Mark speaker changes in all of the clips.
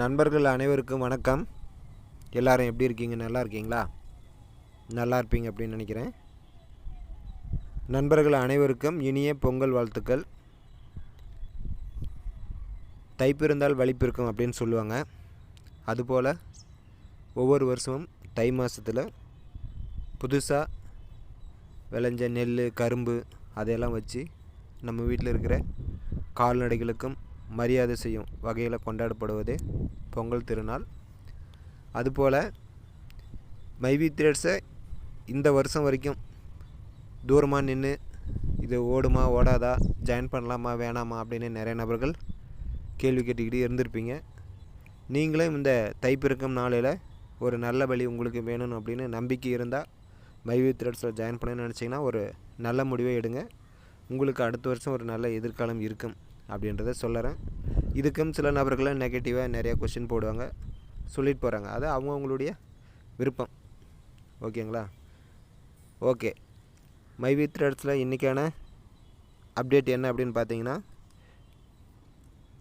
Speaker 1: நண்பர்கள் அனைவருக்கும் வணக்கம் எல்லாரும் எப்படி இருக்கீங்க நல்லா இருக்கீங்களா நல்லா இருப்பீங்க அப்படின்னு நினைக்கிறேன் நண்பர்கள் அனைவருக்கும் இனிய பொங்கல் வாழ்த்துக்கள் தைப்பிருந்தால் வலிப்பிருக்கும் அப்படின்னு சொல்லுவாங்க அதுபோல் ஒவ்வொரு வருஷமும் தை மாதத்தில் புதுசாக விளைஞ்ச நெல் கரும்பு அதையெல்லாம் வச்சு நம்ம வீட்டில் இருக்கிற கால்நடைகளுக்கும் மரியாதை செய்யும் வகையில் கொண்டாடப்படுவது பொங்கல் திருநாள் அதுபோல் மைவி திரேட்ஸை இந்த வருஷம் வரைக்கும் தூரமாக நின்று இது ஓடுமா ஓடாதா ஜாயின் பண்ணலாமா வேணாமா அப்படின்னு நிறைய நபர்கள் கேள்வி கேட்டுக்கிட்டு இருந்திருப்பீங்க நீங்களும் இந்த தைப்பிறக்கம் நாளில் ஒரு நல்ல வழி உங்களுக்கு வேணும் அப்படின்னு நம்பிக்கை இருந்தால் மைவி த்ரெட்ஸில் ஜாயின் பண்ணணும்னு நினச்சிங்கன்னா ஒரு நல்ல முடிவை எடுங்க உங்களுக்கு அடுத்த வருஷம் ஒரு நல்ல எதிர்காலம் இருக்கும் அப்படின்றத சொல்லுறேன் இதுக்கும் சில நபர்களை நெகட்டிவாக நிறையா கொஷின் போடுவாங்க சொல்லிட்டு போகிறாங்க அது அவங்கவுங்களுடைய விருப்பம் ஓகேங்களா ஓகே மை வி த்ரெட்ஸில் இன்றைக்கான அப்டேட் என்ன அப்படின்னு பார்த்தீங்கன்னா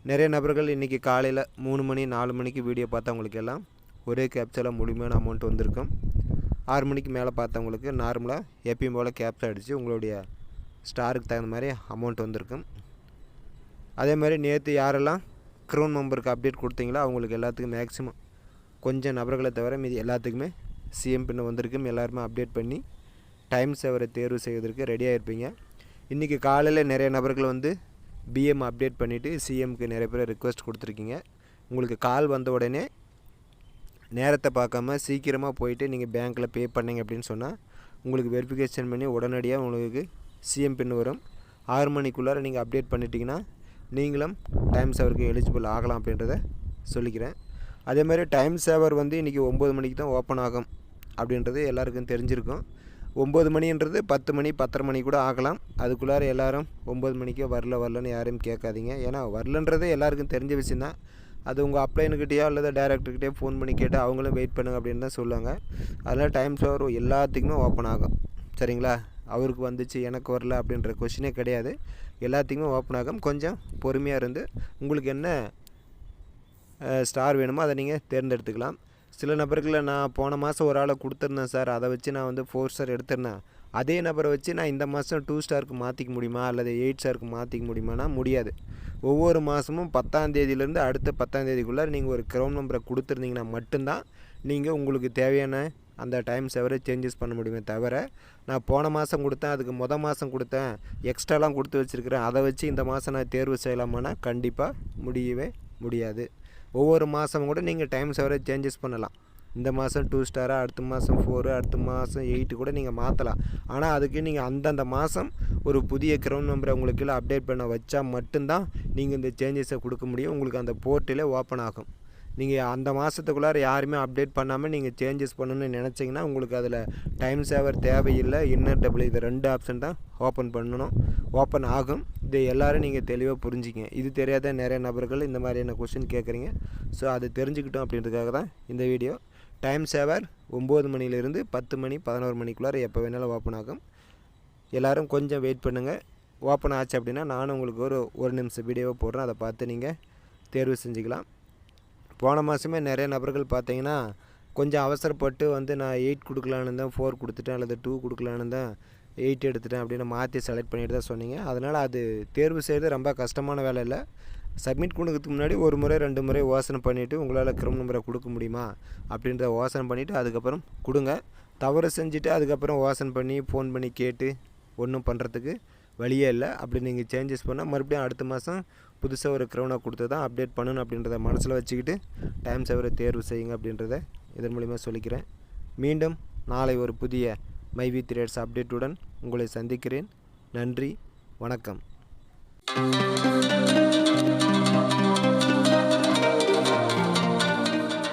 Speaker 1: நிறைய நபர்கள் இன்றைக்கி காலையில் மூணு மணி நாலு மணிக்கு வீடியோ பார்த்தவங்களுக்கு எல்லாம் ஒரே கேப்சில் முழுமையான அமௌண்ட் வந்திருக்கும் ஆறு மணிக்கு மேலே பார்த்தவங்களுக்கு நார்மலாக எப்பயும் போல் கேப்சா அடித்து உங்களுடைய ஸ்டாருக்கு தகுந்த மாதிரி அமௌண்ட் வந்திருக்கும் அதே மாதிரி நேற்று யாரெல்லாம் க்ரௌன் மெம்பருக்கு அப்டேட் கொடுத்தீங்களோ அவங்களுக்கு எல்லாத்துக்கும் மேக்ஸிமம் கொஞ்சம் நபர்களை தவிர மீதி எல்லாத்துக்குமே சிஎம் பின்னு வந்திருக்கும் எல்லாருமே அப்டேட் பண்ணி டைம் சேவரை தேர்வு செய்வதற்கு ரெடியாக இருப்பீங்க இன்றைக்கி காலையில் நிறைய நபர்கள் வந்து பிஎம் அப்டேட் பண்ணிவிட்டு சிஎம்க்கு நிறைய பேர் ரிக்வஸ்ட் கொடுத்துருக்கீங்க உங்களுக்கு கால் வந்த உடனே நேரத்தை பார்க்காம சீக்கிரமாக போயிட்டு நீங்கள் பேங்க்கில் பே பண்ணிங்க அப்படின்னு சொன்னால் உங்களுக்கு வெரிஃபிகேஷன் பண்ணி உடனடியாக உங்களுக்கு சிஎம் பின் வரும் ஆறு மணிக்குள்ளார நீங்கள் அப்டேட் பண்ணிட்டீங்கன்னா நீங்களும் டைம் சேவருக்கு எலிஜிபிள் ஆகலாம் அப்படின்றத சொல்லிக்கிறேன் அதே மாதிரி டைம் சேவர் வந்து இன்றைக்கி ஒம்பது மணிக்கு தான் ஓப்பன் ஆகும் அப்படின்றது எல்லாருக்கும் தெரிஞ்சிருக்கும் ஒம்பது மணின்றது பத்து மணி பத்தரை மணி கூட ஆகலாம் அதுக்குள்ளார எல்லாரும் ஒம்பது மணிக்கே வரல வரலன்னு யாரையும் கேட்காதீங்க ஏன்னா வரலன்றது எல்லாருக்கும் தெரிஞ்ச விஷயந்தான் அது உங்கள் அப்ளைனுக்கிட்டேயோ அல்லது டேரக்டர்கிட்டே ஃபோன் பண்ணி கேட்டு அவங்களும் வெயிட் பண்ணுங்க அப்படின்னு தான் சொல்லுவாங்க அதனால் டைம் சேவர் எல்லாத்துக்குமே ஓப்பன் ஆகும் சரிங்களா அவருக்கு வந்துச்சு எனக்கு வரல அப்படின்ற கொஷினே கிடையாது எல்லாத்தையுமே ஓப்பன் ஆகும் கொஞ்சம் பொறுமையாக இருந்து உங்களுக்கு என்ன ஸ்டார் வேணுமோ அதை நீங்கள் தேர்ந்தெடுத்துக்கலாம் சில நபர்களை நான் போன மாதம் ஒரு ஆளை கொடுத்துருந்தேன் சார் அதை வச்சு நான் வந்து ஃபோர் ஸ்டார் எடுத்துருந்தேன் அதே நபரை வச்சு நான் இந்த மாதம் டூ ஸ்டாருக்கு மாற்றிக்க முடியுமா அல்லது எயிட் ஸ்டாருக்கு மாற்றிக்க முடியுமானா முடியாது ஒவ்வொரு மாதமும் தேதியிலேருந்து அடுத்த பத்தாந்தேதிக்குள்ளே நீங்கள் ஒரு க்ரௌண்ட் நம்பரை கொடுத்துருந்தீங்கன்னா மட்டும்தான் நீங்கள் உங்களுக்கு தேவையான அந்த டைம் செவரேஜ் சேஞ்சஸ் பண்ண முடியுமே தவிர நான் போன மாதம் கொடுத்தேன் அதுக்கு மொதல் மாதம் கொடுத்தேன் எக்ஸ்ட்ராலாம் கொடுத்து வச்சுருக்கிறேன் அதை வச்சு இந்த மாதம் நான் தேர்வு செய்யலாமான்னா கண்டிப்பாக முடியவே முடியாது ஒவ்வொரு மாதமும் கூட நீங்கள் டைம் செவரேஜ் சேஞ்சஸ் பண்ணலாம் இந்த மாதம் டூ ஸ்டாராக அடுத்த மாதம் ஃபோரு அடுத்த மாதம் எயிட்டு கூட நீங்கள் மாற்றலாம் ஆனால் அதுக்கு நீங்கள் அந்தந்த மாதம் ஒரு புதிய க்ரௌண்ட் நம்பரை உங்களுக்கு அப்டேட் பண்ண வச்சால் மட்டும்தான் நீங்கள் இந்த சேஞ்சஸை கொடுக்க முடியும் உங்களுக்கு அந்த போர்ட்டிலே ஓப்பன் ஆகும் நீங்கள் அந்த மாதத்துக்குள்ளார யாருமே அப்டேட் பண்ணாமல் நீங்கள் சேஞ்சஸ் பண்ணணும்னு நினச்சிங்கன்னா உங்களுக்கு அதில் டைம் சேவர் தேவையில்லை இன்னர் டபுள் இது ரெண்டு ஆப்ஷன் தான் ஓப்பன் பண்ணணும் ஓப்பன் ஆகும் இதை எல்லோரும் நீங்கள் தெளிவாக புரிஞ்சிக்கங்க இது தெரியாத நிறைய நபர்கள் இந்த மாதிரியான கொஷின் கேட்குறீங்க ஸோ அதை தெரிஞ்சுக்கிட்டோம் அப்படின்றதுக்காக தான் இந்த வீடியோ டைம் சேவர் ஒம்பது மணிலேருந்து பத்து மணி பதினோரு மணிக்குள்ளார எப்போ வேணாலும் ஓப்பன் ஆகும் எல்லோரும் கொஞ்சம் வெயிட் பண்ணுங்கள் ஓப்பன் ஆச்சு அப்படின்னா நானும் உங்களுக்கு ஒரு ஒரு நிமிஷம் வீடியோவை போடுறேன் அதை பார்த்து நீங்கள் தேர்வு செஞ்சுக்கலாம் போன மாதமே நிறைய நபர்கள் பார்த்தீங்கன்னா கொஞ்சம் அவசரப்பட்டு வந்து நான் எயிட் கொடுக்கலான்னு தான் ஃபோர் கொடுத்துட்டேன் அல்லது டூ கொடுக்கலான்னு தான் எயிட் எடுத்துட்டேன் அப்படின்னு மாற்றி செலக்ட் பண்ணிட்டு தான் சொன்னீங்க அதனால் அது தேர்வு செய்கிறது ரொம்ப கஷ்டமான வேலை இல்லை சப்மிட் கொடுக்கறதுக்கு முன்னாடி ஒரு முறை ரெண்டு முறை ஓசனை பண்ணிவிட்டு உங்களால் கிரம் நம்பரை கொடுக்க முடியுமா அப்படின்றத ஓசனை பண்ணிவிட்டு அதுக்கப்புறம் கொடுங்க தவறு செஞ்சுட்டு அதுக்கப்புறம் ஓசன் பண்ணி ஃபோன் பண்ணி கேட்டு ஒன்றும் பண்ணுறதுக்கு வழியே இல்லை அப்படி நீங்கள் சேஞ்சஸ் பண்ணால் மறுபடியும் அடுத்த மாதம் புதுசாக ஒரு க்ரௌனாக கொடுத்து தான் அப்டேட் பண்ணணும் அப்படின்றத மனசில் வச்சுக்கிட்டு டைம் சேவரை தேர்வு செய்யுங்க அப்படின்றத இதன் மூலிமா சொல்லிக்கிறேன் மீண்டும் நாளை ஒரு புதிய மைவி த்ரேட்ஸ் அப்டேட்டுடன் உங்களை சந்திக்கிறேன் நன்றி வணக்கம்